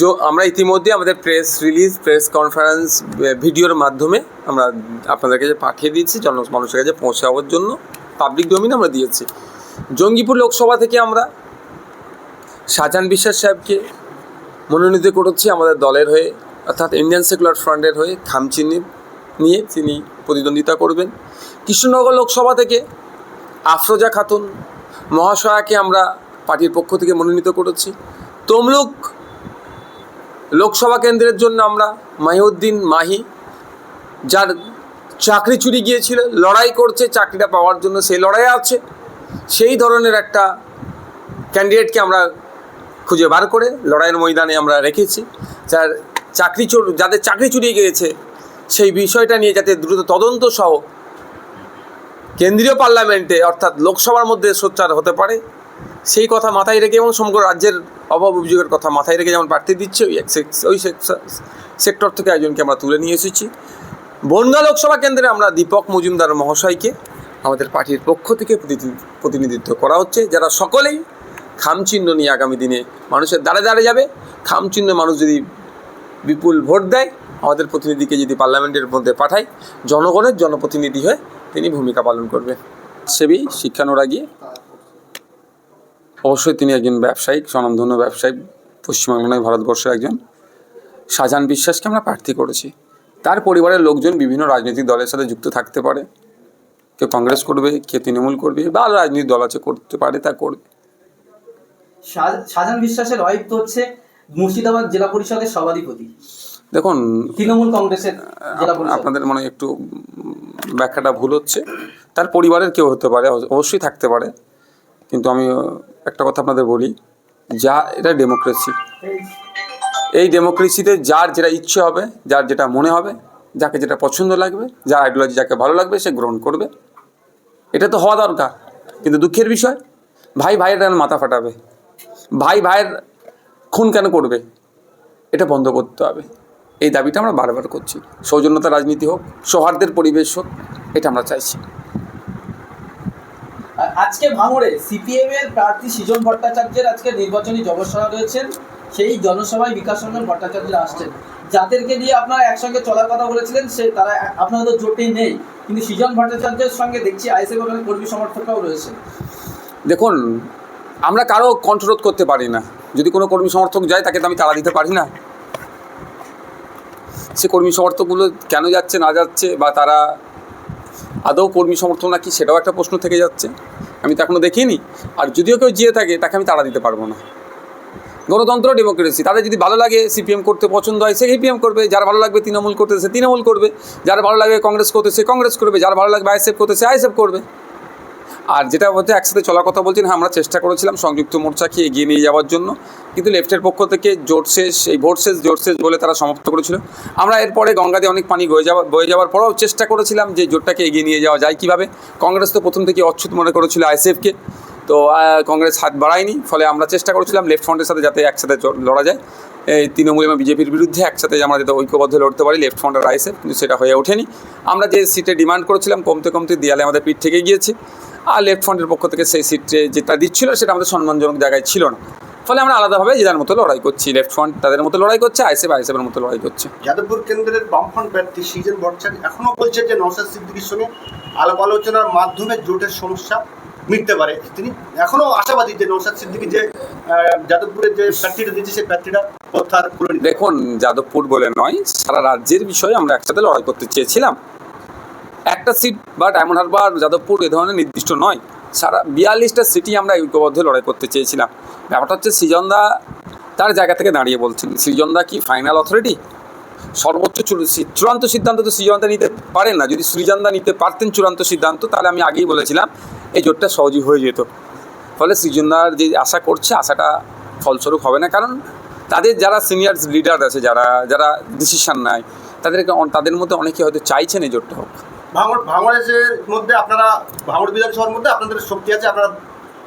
যো, আমরা ইতিমধ্যে আমাদের প্রেস রিলিজ, প্রেস কনফারেন্স ভিডিওর মাধ্যমে আমরা আপনাদের কাছে পাঠিয়ে দিয়েছি, জন, মানুষের কাছে পৌঁছাবার জন্য। পাবলিক ডোমিন আমরা দিয়েছি। জঙ্গিপুর লোকসভা থেকে আমরা শাহজাহান বিশ্বাস সাহেবকে মনোনীত করেছি আমাদের দলের হয়ে, অর্থাৎ ইন্ডিয়ান সেকুলার ফ্রন্টের হয়ে খামচিনি নিয়ে তিনি প্রতিদ্বন্দ্বিতা করবেন। কৃষ্ণনগর লোকসভা থেকে আফরোজা খাতুন মহাশয়াকে আমরা পার্টির পক্ষ থেকে মনোনীত করেছি। তমলুক লোকসভা কেন্দ্রের জন্য আমরা মাহিউদ্দিন মাহি, যার চাকরি চুরি গিয়েছিল, লড়াই করছে, চাকরিটা পাওয়ার জন্য সেই লড়াই আছে। সেই ধরনের একটা ক্যান্ডিডেটকে আমরা খুঁজে বার করে লড়াইয়ের ময়দানে আমরা রেখেছি। যার চাকরি চোর যাদের চাকরি চুরিয়ে গিয়েছে, সেই বিষয়টা নিয়ে যাতে দ্রুত তদন্ত সহ কেন্দ্রীয় পার্লামেন্টে, অর্থাৎ লোকসভার মধ্যে সোচ্চার হতে পারে, সেই কথা মাথায় রেখে এবং সমগ্র রাজ্যের অভাব অভিযোগের কথা মাথায় রেখে যেমন প্রার্থী দিচ্ছে, ওই ওই সেক্টর থেকে একজনকে আমরা তুলে নিয়ে এসেছি। বনগা লোকসভা কেন্দ্রে আমরা দীপক মজুমদার মহাশয়কে আমাদের পার্টির পক্ষ থেকে প্রতিনিধি- প্রতিনিধিত্ব করা হচ্ছে, যারা সকলেই খামচিহ্ন নিয়ে আগামী দিনে মানুষের দাঁড়ে দাঁড়ে যাবে। খামচিহ্ন মানুষ যদি বিপুল ভোট দেয়, আমাদের প্রতিনিধিকে যদি পার্লামেন্টের মধ্যে পাঠায়, জনগণের জনপ্রতিনিধি হয়ে তিনি ভূমিকা পালন করবেন সেবী, শিক্ষানুরাগী। অবশ্যই তিনি একজন ব্যবসায়িক স্বনামধন্য ব্যবসায়িক পশ্চিমবাংলা নয়, ভারতবর্ষের একজন। শাহজাহান বিশ্বাসকে আমরা প্রার্থী করেছি। তার পরিবারের লোকজন বিভিন্ন রাজনৈতিক দলের সাথে যুক্ত থাকতে পারে। কেউ কংগ্রেস করবে, কেউ তৃণমূল করবে, বা রাজনৈতিক দল আছে, করতে পারে, তা করবে। শাহজাহান বিশ্বাসের ওয়াইফ তো হচ্ছে মুর্শিদাবাদ জেলা পরিষদের সভাধিপতি। দেখুন তৃণমূল কংগ্রেসের আপনাদের মনে একটু ব্যাখ্যাটা ভুল হচ্ছে। তার পরিবারের কেউ হতে পারে অবশ্য- অবশ্যই থাকতে পারে। কিন্তু আমি একটা কথা আপনাদের বলি যা এটা ডেমোক্রেসি। এই ডেমোক্রেসিতে যার যেটা ইচ্ছে হবে যার যেটা মনে হবে যাকে যেটা পছন্দ লাগবে যার আইডিওলজি যাকে ভালো লাগবে সে গ্রহণ করবে। এটা তো হওয়া দরকার কিন্তু দুঃখের বিষয় ভাই ভাইয়ের কেন মাথা ফাটাবে? ভাই ভাইয়ের খুন কেন করবে? এটা বন্ধ করতে হবে। এই দাবিটা আমরা বারবার করছি। সৌজন্যতা রাজনীতি হোক সৌহার্দ্যের পরিবেশ হোক এটা আমরা চাইছি। আজকে ভাঙড়ে সিপিএম এর প্রার্থী সৃজন ভট্টাচার্যের আজকে নির্বাচনী জনসভা রয়েছেন। সেই জনসভায় বিকাশ রঞ্জন ভট্টাচার্য আসছেন। যাদেরকে নিয়ে আপনারা একসঙ্গে চলার কথা বলেছিলেন সে তারা আপনারা তো জোটে নেই। কিন্তু সৃজন ভট্টাচার্যের সঙ্গে দেখছি আইসে কর্মী সমর্থকরাও রয়েছে। দেখুন আমরা কারও কণ্ঠরোধ করতে পারি না। যদি কোনো কর্মী সমর্থক যায় তাকে তো আমি তাড়া দিতে পারি না। সে কর্মী সমর্থকগুলো কেন যাচ্ছে, না যাচ্ছে বা তারা আদৌ কর্মী সমর্থক নাকি সেটাও একটা প্রশ্ন থেকে যাচ্ছে। আমি তো এখনও দেখিনি। আর যদিও কেউ যেয়ে থাকে, তাকে আমি তাড়া দিতে পারব না। গণতন্ত্র, ডেমোক্রেসি, তাদের যদি ভালো লাগে, সিপিএম করতে পছন্দ হয়, সে সিপিএম করবে। যার ভালো লাগবে, তৃণমূল করতে, সে তৃণমূল করবে। যার ভালো লাগবে, কংগ্রেস করতে, সে কংগ্রেস করবে। যার ভালো লাগবে, আইএসএফ করতে, সে আইএসএফ করবে। আর যেটা বলতে একসাথে চলার কথা বলছেন হ্যাঁ আমরা চেষ্টা করেছিলাম সংযুক্ত মোর্চাকে এগিয়ে নিয়ে যাওয়ার জন্য, কিন্তু লেফটের পক্ষ থেকে জোট শেষ, এই ভোট শেষ, জোট শেষ বলে তারা সমাপ্ত করেছিল। আমরা এরপরে গঙ্গাতে অনেক পানি বয়ে যাওয়া বয়ে যাওয়ার পরেও চেষ্টা করেছিলাম যে জোটটাকে এগিয়ে নিয়ে যাওয়া যায় কীভাবে। কংগ্রেস তো প্রথম থেকে অচ্ছুত মনে করেছিল আইএসএফকে তো কংগ্রেস হাত বাড়ায়নি, ফলে আমরা চেষ্টা করেছিলাম লেফট ফ্রন্টের সাথে যাতে একসাথে লড়া যায়। এই তৃণমূল এবং বিজেপির বিরুদ্ধে একসাথে আমরা যাতে ঐক্যবদ্ধ লড়তে পারি, লেফট ফ্রন্ট আর আইএসএফ কিন্তু সেটা হয়ে ওঠেনি। আমরা যে সিটে ডিমান্ড করেছিলাম, কমতে কমতে দেয়ালে আমাদের পিঠ থেকে গিয়েছে। আর লেফট ফ্রন্টের পক্ষ থেকে সেই সিটে যেটা দিচ্ছিল সেটা আমাদের সম্মানজনক জায়গায় ছিল না। ফলে আমরা আলাদাভাবে যার মতো লড়াই করছি লেফট ফ্রন্ট তাদের মতো লড়াই করছে আইএসএফ আইএসএফের মতো লড়াই করছে। যাদবপুর কেন্দ্রের বামফ্রন্ট প্রার্থী সিজন ভট্টাচার্য এখনও বলছে যে নওশাদ সিদ্দিকীর সঙ্গে আলাপ আলোচনার মাধ্যমে জোটের সমস্যা মিটতে পারে। তিনি এখনও আশাবাদী যে নওশাদ সিদ্দিকী যে যাদবপুরের যে প্রার্থীটা দিচ্ছে সেই প্রার্থীটা প্রত্যাহার করে দেখুন যাদবপুর বলে নয় সারা রাজ্যের বিষয়ে আমরা একসাথে লড়াই করতে চেয়েছিলাম। একটা সিট বা ডায়মন্ড হারবার যাদবপুর এ ধরনের নির্দিষ্ট নয়। সারা বিয়াল্লিশটা সিটি আমরা ঐক্যবদ্ধ লড়াই করতে চেয়েছিলাম। ব্যাপারটা হচ্ছে সৃজনদা তার জায়গা থেকে দাঁড়িয়ে বলছেন, সৃজনদা কি ফাইনাল অথরিটি সর্বোচ্চ চূড়ান্ত সিদ্ধান্ত তো সৃজনদা নিতে পারেন না। যদি সৃজনদা নিতে পারতেন চূড়ান্ত সিদ্ধান্ত, তাহলে আমি আগেই বলেছিলাম, এই জোটটা সহজই হয়ে যেত। ফলে সৃজনদার যে আশা করছে, আশাটা ফলস্বরূপ হবে না। কারণ তাদের যারা সিনিয়র লিডার আছে, যারা যারা ডিসিশন নেয়, তাদেরকে তাদের মধ্যে অনেকে হয়তো চাইছেন এই জোটটা হোক। ভাঙড় ভাঙড়ের মধ্যে আপনারা ভাঙড় বিধানসভার মধ্যে আপনাদের শক্তি আছে আপনারা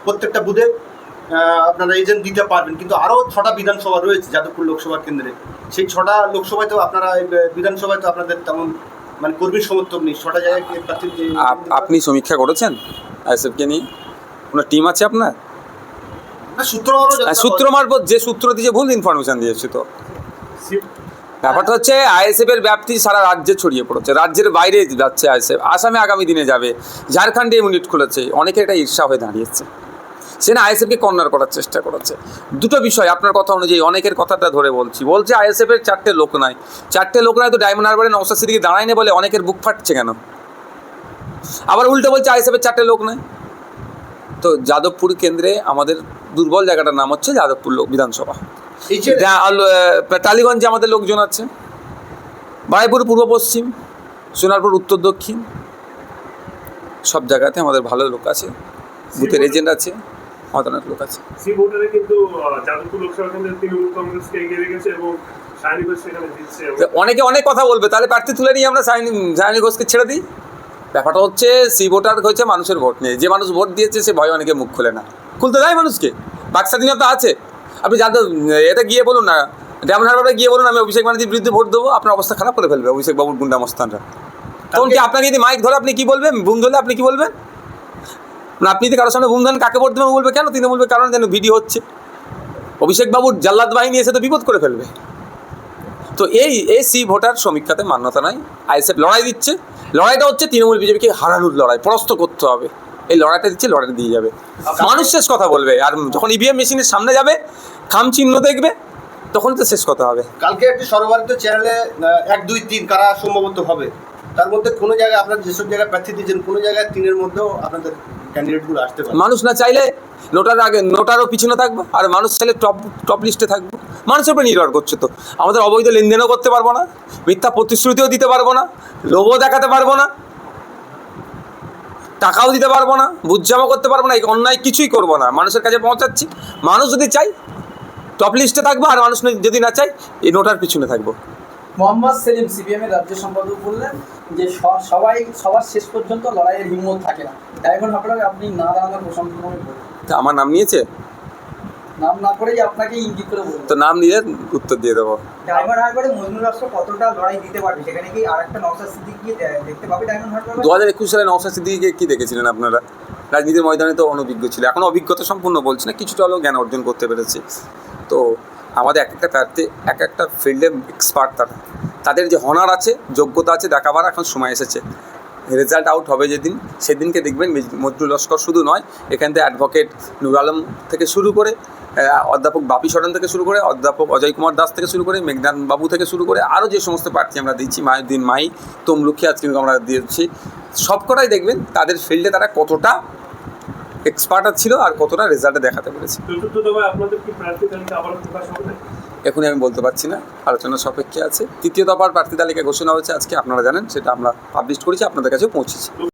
প্রত্যেকটা বুথে আহ, আপনারা এজেন্ট দিতে পারবেন। কিন্তু আরও ছটা বিধানসভা রয়েছে যাদবপুর লোকসভা কেন্দ্রে। সেই ছটা লোকসভায় তো আপনারা এই বিধানসভায় তো আপনাদের তেমন মানে কর্মীর সমর্থক নেই। ছটা জায়গায় আপনি সমীক্ষা করেছেন আইএসএফকে নিয়ে? কোনো টিম আছে আপনার? না, সূত্র সূত্র মারফত যে সূত্র দিয়ে ভুল ইনফরমেশন দিয়েছে তো। ব্যাপারটা হচ্ছে আইএসএফ এর ব্যাপ্তি সারা রাজ্যে ছড়িয়ে পড়েছে। রাজ্যের বাইরে যাচ্ছে আইএসএফ। আসামে আগামী দিনে যাবে। ঝাড়খণ্ডে ইউনিট খুলেছে। অনেকে এটা ঈর্ষা হয়ে দাঁড়িয়েছে। সে না আইএসএফকে কর্নার করার চেষ্টা করেছে। দুটো বিষয় আপনার কথা অনুযায়ী, অনেকের কথাটা ধরে বলছি। বলছে আইএসএফ এর চারটে লোক নাই। চারটে লোক নাই তো ডায়মন্ড হারবারে নৌসাদ সিদ্দিকি দাঁড়ায়নি বলে অনেকের বুক ফাটছে কেন? আবার উল্টো বলছে আইএসএফ এর চারটে লোক নাই। তো যাদবপুর কেন্দ্রে আমাদের দুর্বল জায়গাটার নাম হচ্ছে যাদবপুর লোক বিধানসভা। টালিগঞ্জে আমাদের লোকজন আছে। বারাইপুর পূর্ব পশ্চিম সোনারপুর উত্তর দক্ষিণ। সব জায়গাতে আমাদের ভালো লোক আছে বুথের এজেন্ট আছে আমাদের অনেক লোক আছে। সি ভোটারে কিন্তু যাদবপুর লোকসভা কেন্দ্রে তৃণমূল কংগ্রেসকে এগিয়ে রেখেছে এবং সায়নী ঘোষ সেখানে জিতছে এবং তো অনেকে অনেক কথা বলবে তাহলে প্রার্থী তুলে নিয়ে আমরা সাইনি সায়নী ঘোষকে ছেড়ে দিই। ব্যাপারটা হচ্ছে সি ভোটার হচ্ছে মানুষের ভোট নিয়ে যে মানুষ ভোট দিয়েছে সে ভয় অনেকে মুখ খুলে না। খুলতে দেয় মানুষকে। বাক স্বাধীনতা আছে। আপনি যাদের এটা গিয়ে বলুন না ডেমন হারবারে গিয়ে বলুন আমি অভিষেক ব্যানার্জির বিরুদ্ধে ভোট দেবো আপনার অবস্থা খারাপ করে ফেলবে অভিষেক বাবুর গুন্ডা মস্তানরা। তখন কি আপনাকে যদি মাইক ধরে আপনি কি বলবেন? বুম ধরলে আপনি কি বলবেন? না আপনি যদি কারোর সামনে বুম ধরেন কাকে ভোট দেবেন বলবে? কেন তিনি বলবে? কারণ যেন ভিডিও হচ্ছে। অভিষেক বাবুর জাল্লাদ বাহিনী এসে তো বিপদ করে ফেলবে। তো এই এই সি ভোটার সমীক্ষাতে মান্যতা নাই। আইএসএফ লড়াই দিচ্ছে। লড়াইটা হচ্ছে তৃণমূল বিজেপিকে হারানোর লড়াই পরাস্ত করতে হবে। এই লড়াইটা দিচ্ছে লড়াইটা দিয়ে যাবে। মানুষ শেষ কথা বলবে। আর যখন ইভিএম মেশিনের সামনে যাবে খাম চিহ্ন দেখবে তখন তো শেষ কথা হবে। কালকে একটি সর্বভারতীয় চ্যানেলে এক দুই তিন কারা সম্ভবত হবে তার মধ্যে কোনো জায়গায় আপনার যেসব জায়গায় প্রার্থী দিয়েছেন কোনো জায়গায় তিনের মধ্যেও আপনাদের ক্যান্ডিডেটগুলো আসতে পারে। মানুষ না চাইলে নোটার আগে নোটারও পিছনে থাকব আর মানুষ চাইলে টপ টপ লিস্টে থাকব। মানুষের উপরে নির্ভর করছে তো। আমাদের অবৈধ লেনদেনও করতে পারব না মিথ্যা প্রতিশ্রুতিও দিতে পারব না লোভও দেখাতে পারব না টাকাও দিতে পারব না বুঝজামা করতে পারব না অন্যায় কিছুই করব না। মানুষের কাছে পৌঁছাচ্ছি। মানুষ যদি চাই টপ লিস্টে থাকব আর মানুষ যদি না চাই এই নোটার পিছনে থাকব। মোহাম্মদ সেলিম সিপিএম এর রাজ্য সম্পাদক বললেন যে সবাই সবার শেষ পর্যন্ত লড়াইয়ের হিম্মত থাকে না। ডায়মন্ড হাবড়ারে আপনি না দাঁড়ানোর প্রশংসা করে তা আমার নাম নিয়েছে? নাম না করেই আপনাকে ইঙ্গিত করে বললেন তো নাম নিয়ে উত্তর দিয়ে দেবো। ডায়মন্ড হারবারে মজনুর রাষ্ট্র কতটা লড়াই দিতে পারবে? সেখানে কি আর একটা নকশা সিদ্দিক গিয়ে দে- দেখতে পাবে ডায়মন্ড হারবার? দু হাজার একুশ সালে নওশাদ সিদ্দিকিকে কী দেখেছিলেন আপনারা? রাজনীতির ময়দানে তো অনভিজ্ঞ ছিল। এখন অভিজ্ঞতা সম্পূর্ণ বলছি না কিছুটা হলেও জ্ঞান অর্জন করতে পেরেছি। তো আমাদের এক একটা প্রার্থী, এক একটা ফিল্ডে এক্সপার্ট তারা। তাদের যে হনার আছে, যোগ্যতা আছে দেখাবার এখন সময় এসেছে। রেজাল্ট আউট হবে যেদিন, সেদিনকে দেখবেন মেজ- মজরুল লস্কর শুধু নয়, এখান থেকে অ্যাডভোকেট নুর আলম থেকে শুরু করে অধ্যাপক বাপি সরেন থেকে শুরু করে, অধ্যাপক অজয় কুমার দাস থেকে শুরু করে মেঘনাথ বাবু থেকে শুরু করে আরও যে সমস্ত প্রার্থী আমরা দিচ্ছি মায়ের মাই তমলুকি আজ কিন্তু আমরা দিয়েছি সবকটাই দেখবেন তাদের ফিল্ডে তারা কতটা এক্সপার্টার ছিল আর কতটা রেজাল্টে দেখাতে পেরেছে। এখনই আমি বলতে পারছি না, আলোচনা সাপেক্ষে আছে। তৃতীয় দফার প্রার্থী তালিকা ঘোষণা হয়েছে আজকে, আপনারা জানেন, সেটা আমরা পাবলিশ করেছি, আপনাদের কাছেও পৌঁছেছি।